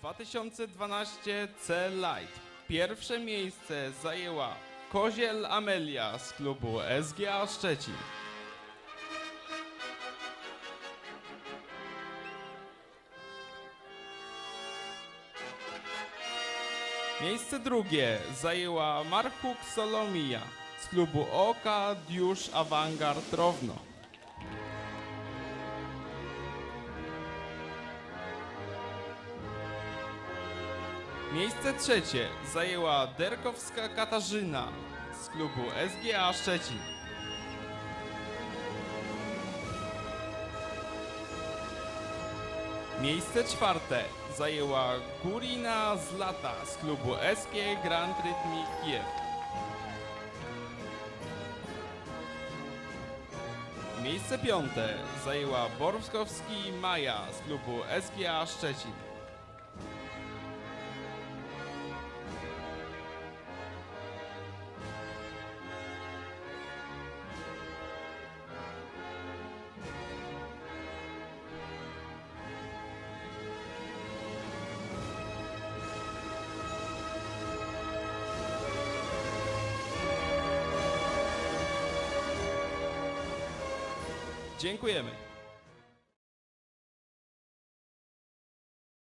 2012 C Light. Pierwsze miejsce zajęła Koziel Amelia z klubu SGA Szczecin. Miejsce drugie zajęła Markuk Solomija z klubu Oka Diusz Avangard Równo. Miejsce trzecie zajęła Derkowska Katarzyna z klubu SGA Szczecin. Miejsce czwarte zajęła Gurina Zlata z klubu SG Grand Rytmik Kiev. Miejsce piąte zajęła Borskowski Maja z klubu SGA Szczecin. Dziękujemy.